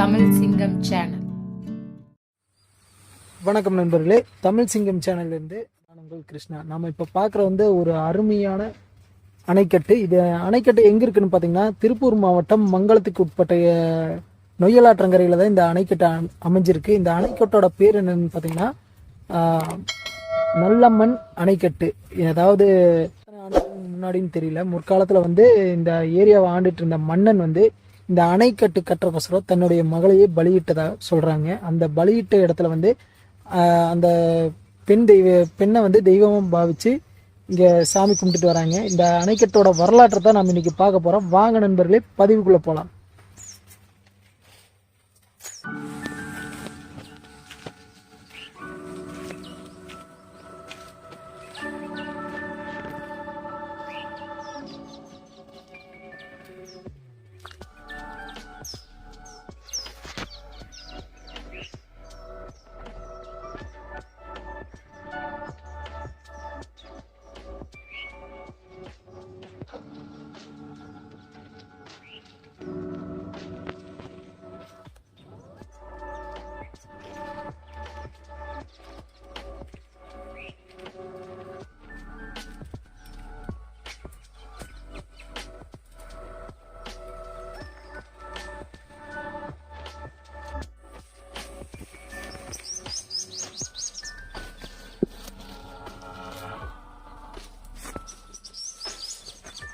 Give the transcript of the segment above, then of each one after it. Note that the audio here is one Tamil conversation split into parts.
தமிழ் சிங்கம் சேனல் வணக்கம் நண்பர்களே. தமிழ் சிங்கம் சேனல்லேருந்து நான் உங்கள் கிருஷ்ணா. நம்ம இப்போ பார்க்குற வந்து ஒரு அருமையான அணைக்கட்டு. இது அணைக்கட்டு எங்கே இருக்குன்னு பார்த்தீங்கன்னா திருப்பூர் மாவட்டம் மங்களத்துக்கு உட்பட்ட அஹ், நொய்யலாற்றங்கரையில் தான் இந்த அணைக்கட்டு அமைஞ்சிருக்கு. இந்த அணைக்கட்டோட பேர் என்னன்னு பார்த்தீங்கன்னா நல்லம்மன் அணைக்கட்டு. ஏதாவது முன்னாடின்னு தெரியல. முற்காலத்தில் வந்து இந்த ஏரியாவை ஆண்டுட்டு இருந்த மன்னன் வந்து இந்த அணைக்கட்டு கட்டுறக்கோசரம் தன்னுடைய மகளையே பலியிட்டதாக சொல்கிறாங்க அந்த பலியிட்ட இடத்துல வந்து அந்த பெண் தெய்வ பெண்ணை வந்து தெய்வமாக பாவிச்சு இங்கே சாமி கும்பிட்டுட்டு வராங்க. இந்த அணைக்கட்டோட வரலாற்றை தான் நம்ம இன்னைக்கு பார்க்க போகிறோம் வாங்க நண்பர்களே பதிவுக்குள்ளே போகலாம்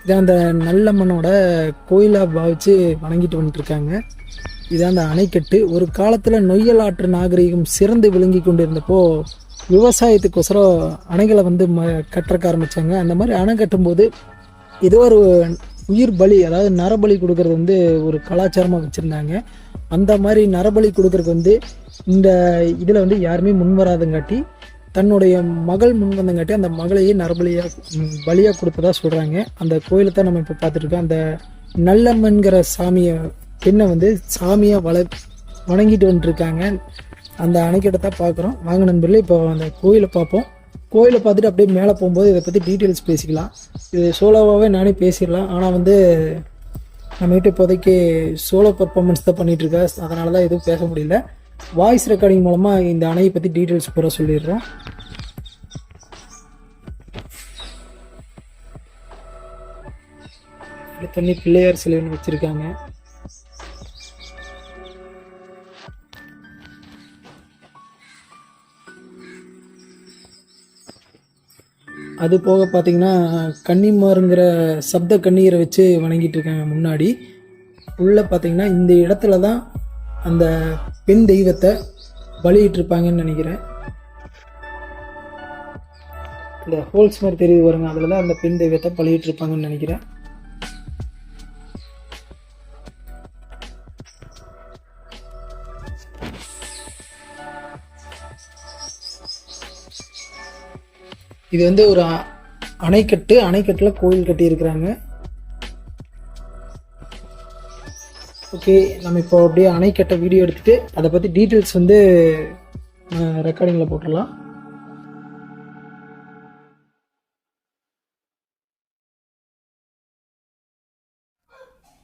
இதான் அந்த நல்லம்மனோட கோயிலாக பாவிச்சு வணங்கிட்டு வந்துட்டுருக்காங்க. இதான் அந்த அணைக்கட்டு ஒரு காலத்தில் நொய்யல் ஆற்று நாகரிகம் சிறந்து விளங்கி கொண்டிருந்தப்போ விவசாயத்துக்கோசரம் அணைகளை வந்து ம கட்டுறக்க ஆரம்பித்தாங்க அந்த மாதிரி அணை கட்டும்போது ஏதோ ஒரு உயிர் பலி அதாவது நரபலி கொடுக்கறது வந்து ஒரு கலாச்சாரமாக வச்சுருந்தாங்க. அந்த மாதிரி நரபலி கொடுக்கறதுக்கு வந்து இந்த இதில் வந்து யாருமே முன்வராதங்காட்டி தன்னுடைய மகள் முன் வந்தங்காட்டி அந்த மகளையே நரபலியாக பலியாக கொடுத்ததா சொல்கிறாங்க அந்த கோயிலை தான் நம்ம இப்போ பார்த்துருக்கோம் அந்த நல்லம்மன்கிற சாமியை பெண்ணை வந்து சாமியாக வள வணங்கிட்டு வந்துட்டுருக்காங்க அந்த அணைக்கிட்ட தான் பார்க்குறோம். வாங்க நண்பர்களே இப்போ அந்த கோயிலை பார்ப்போம். கோயிலை பார்த்துட்டு அப்படியே மேலே போகும்போது இதை பற்றி டீட்டெயில்ஸ் பேசிக்கலாம். இது சோலோவாகவே நானே பேசிடலாம். ஆனால் வந்து நம்மகிட்ட இப்போதைக்கு சோலோ பர்ஃபார்மன்ஸ் தான் பண்ணிகிட்ருக்கேன் அதனால தான் எதுவும் பேச முடியல. வாய்ஸ் ரெக்கார்டிங் மூலமாக இந்த அணையை பற்றி டீட்டெயில்ஸ் பூரா சொல்லிடுறோம். தண்ணி பிள்ளையார் சிலைன்னு வச்சுருக்காங்க. அது போக பார்த்தீங்கன்னா கன்னிமாருங்கிற சப்த கண்ணீரை வச்சு வணங்கிட்டு இருக்காங்க முன்னாடி. உள்ள பார்த்தீங்கன்னா இந்த இடத்துல தான் அந்த பெண் தெய்வத்தை பலியிட்டு இருப்பாங்கன்னு நினைக்கிறேன். இந்த ஹோல்ஸ் மாதிரி தெரியுது வருங்க அதில் தான் அந்த பெண் தெய்வத்தை பலியிட்டு இருப்பாங்கன்னு நினைக்கிறேன். இது வந்து ஒரு அணைக்கட்டு அணைக்கட்டில் கோயில் கட்டியிருக்கிறாங்க. ஓகே நம்ம இப்போ அப்படியே அணைக்கட்டை வீடியோ எடுத்துகிட்டு அதை பற்றி டீட்டெயில்ஸ் வந்து ரெக்கார்டிங்கில் போட்டுடலாம்.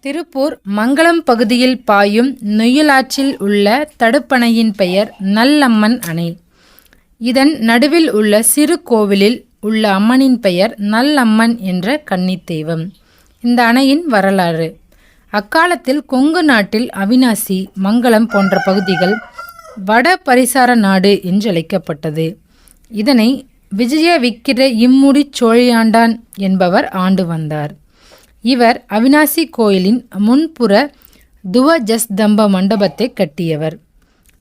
திருப்பூர் மங்களம் பகுதியில் பாயும் நொய்யலாற்றில் உள்ள தடுப்பணையின் பெயர் நல்லம்மன் அணை. இதன் நடுவில் உள்ள சிறு கோவிலில் உள்ள அம்மனின் பெயர் நல்லம்மன் என்ற கன்னித்தெய்வம் இந்த அணையின் வரலாறு. அக்காலத்தில் கொங்கு நாட்டில் அவினாசி மங்களம் போன்ற பகுதிகள் வட பரிசார நாடு என்று அழைக்கப்பட்டது இதனை விஜய விக்கிர இம்முடி சோழியாண்டான் என்பவர் ஆண்டு வந்தார். இவர் அவினாசி கோயிலின் முன்புற துவஜஸ்தம்ப மண்டபத்தை கட்டியவர்.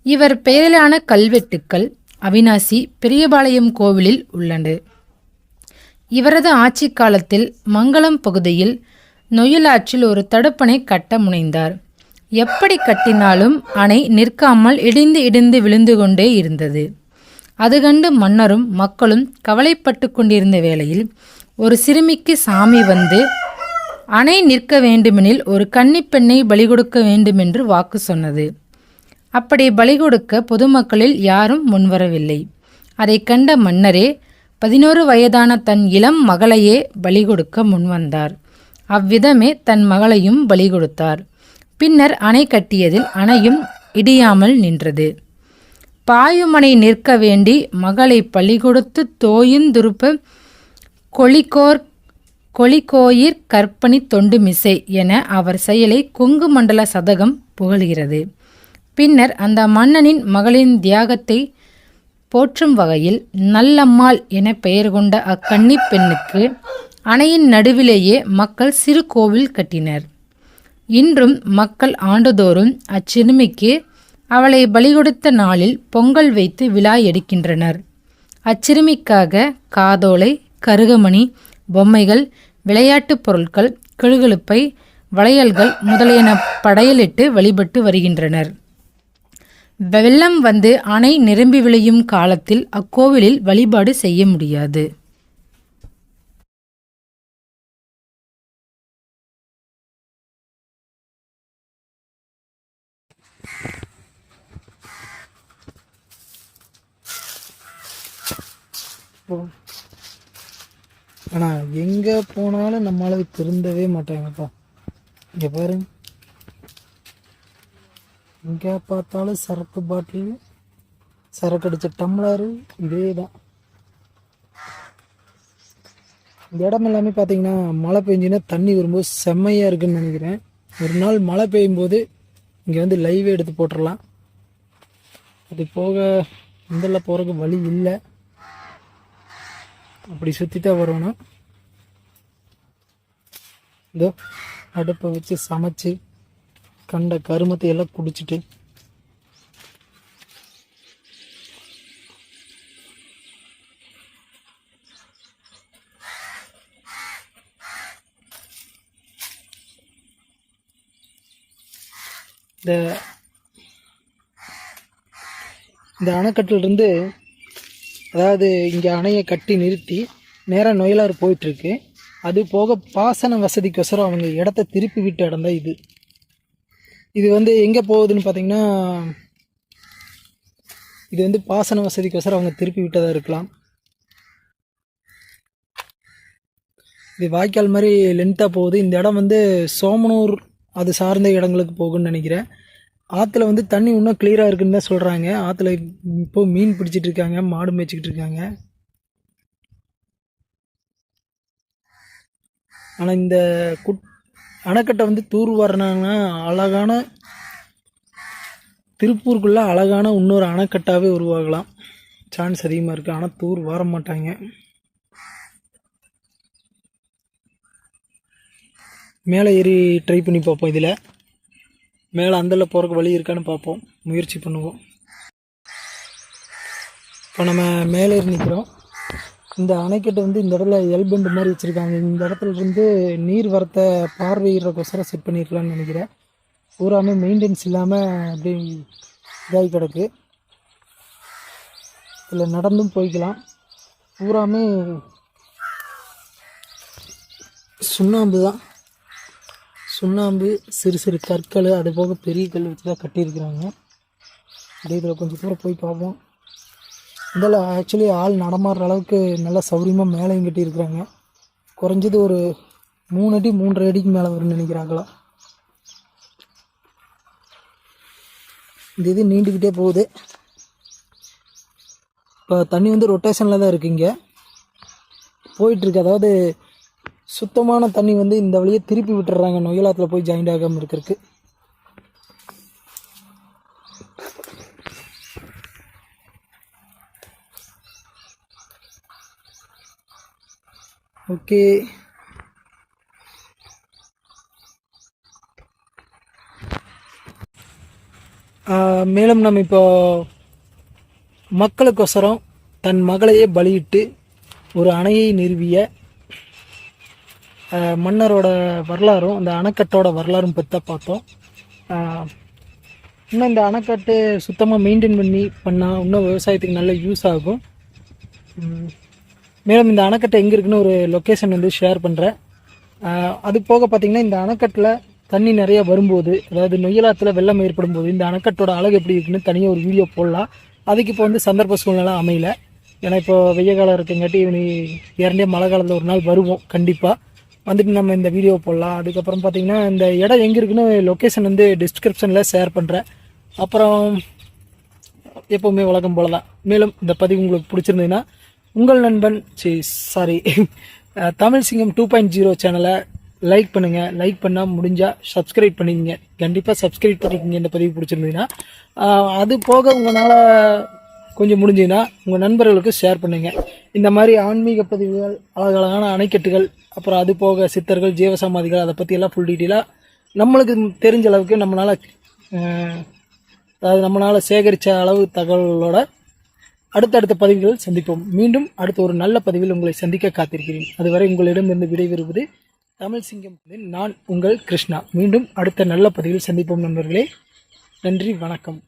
இவர் பெயரிலான கல்வெட்டுக்கள் அவினாசி பெரியபாளையம் கோவிலில் உள்ளன. இவரது ஆட்சி காலத்தில் மங்களம் பகுதியில் நொயிலாற்றில் ஒரு தடுப்பணை கட்ட முனைந்தார். எப்படி கட்டினாலும் அணை நிற்காமல் இடிந்து இடிந்து விழுந்து கொண்டே இருந்தது. அது கண்டு மன்னரும் மக்களும் கவலைப்பட்டு கொண்டிருந்த வேளையில் ஒரு சிறுமிக்கு சாமி வந்து அணை நிற்க வேண்டுமெனில் ஒரு கன்னிப்பெண்ணை பலி கொடுக்க வேண்டுமென்று வாக்கு சொன்னது. அப்படி பலி கொடுக்க பொதுமக்களில் யாரும் முன்வரவில்லை அதை கண்ட மன்னரே பதினோரு வயதான தன் இளம் மகளையே பலி கொடுக்க முன்வந்தார் அவ்விதமே தன் மகளையும் பலி கொடுத்தார் பின்னர் அணை கட்டியதில் அணையும் இடியாமல் நின்றது. பாயுமனை நிற்க வேண்டி மகளை பலி கொடுத்து தோயுந்துருப்ப கொளிக்கோர் கொளிக்கோயிற் கற்பனி தொண்டு மிசை என அவர் செயலை கொங்கு மண்டல சதகம் புகழ்கிறது. பின்னர் அந்த மன்னனின் மகளின் தியாகத்தை போற்றும் வகையில் நல்லம்மாள் என பெயர் கொண்ட அக்கன்னிப் பெண்ணுக்கு அணையின் நடுவிலேயே மக்கள் சிறு கோவில் கட்டினர். இன்றும் மக்கள் ஆண்டுதோறும் அச்சிறுமிக்கு அவளை பலிகொடுத்த நாளில் பொங்கல் வைத்து விழா எடுக்கின்றனர். அச்சிறுமிக்காக காதோலை கருகமணி பொம்மைகள் விளையாட்டுப் பொருட்கள் கிளுகிழுப்பை வளையல்கள் முதலியன படையலிட்டு வழிபட்டு வருகின்றனர். வெள்ளம் வந்து அணை நிரம்பி விளையும் காலத்தில் அக்கோவிலில் வழிபாடு செய்ய முடியாது. ஆனால் எங்கே போனாலும் நம்மளால திருந்தவே மாட்டாங்கப்பா. இங்கே பாருங்க எங்கே பார்த்தாலும் சரக்கு பாட்டில் சரக்கு அடித்த டம்ளரு இதே தான் இந்த இடம் எல்லாமே பார்த்தீங்கன்னா மழை பெஞ்சுன்னா தண்ணி வரும்போது செம்மையாக இருக்குன்னு நினைக்கிறேன். ஒரு நாள் மழை பெய்யும் போது இங்கே வந்து லைவே எடுத்து போட்டுடலாம் அது போக இந்தல போகிறதுக்கு வழி இல்லை. அப்படி சுற்றி தான் வரணும் இதோ அடுப்பை வச்சு சமைச்சு கண்ட கருமத்தை எல்லாம் குடிச்சிட்டு இந்த இந்த அணைக்கட்டிலிருந்து அதாவது இங்கே அணையை கட்டி நிறுத்தி நேராக நொயலாறு போயிட்டுருக்கு. அது போக பாசன வசதிக்கொசரம் அவங்க இடத்த திருப்பி விட்ட இடம் தான் இது. இது வந்து எங்கே போகுதுன்னு பார்த்தீங்கன்னா இது வந்து பாசன வசதிக்கொசரம் அவங்க திருப்பி விட்டதாக இருக்கலாம். இது வாய்க்கால் மாதிரி லென்த்தாக போகுது. இந்த இடம் வந்து சோமனூர் அது சார்ந்த இடங்களுக்கு போகும்னு நினைக்கிறேன். ஆற்றுல வந்து தண்ணி இன்னும் கிளியராக இருக்குன்னு தான் சொல்கிறாங்க ஆற்றுல இப்போ மீன் பிடிச்சிட்டு இருக்காங்க மாடு மேய்ச்சிக்கிட்டு இருக்காங்க. ஆனால் இந்த குட் அணைக்கட்டை வந்து தூர் வரணும்னா அழகான திருப்பூருக்குள்ளே அழகான இன்னொரு அணைக்கட்டாகவே உருவாகலாம். சான்ஸ் அதிகமாக இருக்குது ஆனால் தூர் வர மாட்டாங்க. மேலே ஏறி ட்ரை பண்ணி பார்ப்போம் இதில். மேலே அந்தல போகிறக்கு வழி இருக்கான்னு பார்ப்போம் முயற்சி பண்ணுவோம். இப்போ நம்ம மேலே நிற்கிறோம் இந்த அணைக்கட்டு வந்து இந்த இடத்துல எல்பெண்டு மாதிரி வச்சுருக்காங்க. இந்த இடத்துல இருந்து நீர் வரத்தை பார்வையிடுறக்கோசரம் செட் பண்ணியிருக்கலாம்னு நினைக்கிறேன். பூராமே மெயின்டெனன்ஸ் இல்லாமல் அப்படி இதாகி கிடக்கு. இதில் நடந்தும் போய்க்கலாம். பூராமே சுண்ணாம்பு தான். சுண்ணாம்பு சிறு சிறு கற்கள் அது போக பெரிய கல் வச்சு தான் கட்டியிருக்கிறாங்க. அதே இதில் கொஞ்சம் தூரம் போய் பார்ப்போம். இதில் ஆக்சுவலி ஆள் நடமாடுற அளவுக்கு நல்லா சௌரியமாக மேலையும் கட்டியிருக்கிறாங்க. குறைஞ்சது ஒரு மூணு அடி மூன்றரை அடிக்கு மேலே வரும்னு நினைக்கிறாங்களா. இந்த இது நீண்டுக்கிட்டே போகுது. இப்போ தண்ணி வந்து ரொட்டேஷனில் தான் இருக்குங்க போயிட்டுருக்கு அதாவது சுத்தமான தண்ணி வந்து இந்த வழியே திருப்பி விட்டுறாங்க. நொயலாத்தில் போய் ஜாயிண்ட் ஆகாமல் இருக்கிறதுக்கு. ஓகே. மேலும் நம்ம இப்போ மக்களுக்கொசரம் தன் மகளையே பலியிட்டு ஒரு அணையை நிறுவிய மன்னரோட வரலாறும் அந்த அணைக்கட்டோட வரலாறும் பற்றி பார்த்தோம். இன்னும் இந்த அணைக்கட்டு சுத்தமாக மெயின்டைன் பண்ணி பண்ணால் இன்னும் விவசாயத்துக்கு நல்ல யூஸ் ஆகும். மேலும் இந்த அணைக்கட்டை எங்கே இருக்குன்னு ஒரு லொக்கேஷன் வந்து ஷேர் பண்ணுறேன் அது போக பார்த்திங்கன்னா இந்த அணைக்கட்டில் தண்ணி நிறைய வரும்போது அதாவது நொய்யலாத்தில் வெள்ளம் ஏற்படும் போது இந்த அணைக்கட்டோட அழகு எப்படி இருக்குன்னு தனியாக ஒரு வீடியோ போடலாம். அதுக்கு இப்போ வந்து சந்தர்ப்ப சூழ்நிலை அமையல. ஏன்னா இப்போ வெய்ய காலம் இருக்குங்காட்டி இவனி இரண்டே மழை காலத்தில் ஒரு நாள் வருவோம் கண்டிப்பாக வந்துட்டு நம்ம இந்த வீடியோ போடலாம். அதுக்கப்புறம் பார்த்தீங்கன்னா இந்த இடம் எங்கே இருக்குன்னு லொக்கேஷன் வந்து டிஸ்கிரிப்ஷனில் ஷேர் பண்ணுறேன் அப்புறம் எப்போவுமே வழக்கம் போல தான் மேலும் இந்த பதிவு உங்களுக்கு பிடிச்சிருந்ததுன்னா உங்கள் நண்பன் C sorry Tamil Singam two point zero சேனலை லைக் பண்ணுங்கள் லைக் பண்ணால் முடிஞ்சால் சப்ஸ்கிரைப் பண்ணிக்கங்க. கண்டிப்பாக சப்ஸ்கிரைப் பண்ணிக்கங்க. இந்த பதிவு பிடிச்சிருந்ததுன்னா அது போக உங்களால் கொஞ்சம் முடிஞ்சதுன்னா உங்கள் நண்பர்களுக்கு ஷேர் பண்ணுங்கள் இந்த மாதிரி ஆன்மீக பதிவுகள் அழகழகான அணைக்கட்டுகள் அப்புறம் அது போக சித்தர்கள் ஜீவசமாதிகள் அதை பற்றியெல்லாம் ஃபுல் டீட்டெயிலாக நம்மளுக்கு தெரிஞ்ச அளவுக்கு நம்மளால் அதாவது நம்மளால் சேகரித்த அளவு தகவல்களோட அடுத்தடுத்த பதிவுகள் சந்திப்போம். மீண்டும் அடுத்த ஒரு நல்ல பதிவில் உங்களை சந்திக்க காத்திருக்கிறேன். அதுவரை உங்களிடமிருந்து விடைபெறுவது தமிழ் சிங்கம் நான் உங்கள் கிருஷ்ணா. மீண்டும் அடுத்த நல்ல பதிவில் சந்திப்போம் நண்பர்களே. நன்றி வணக்கம்.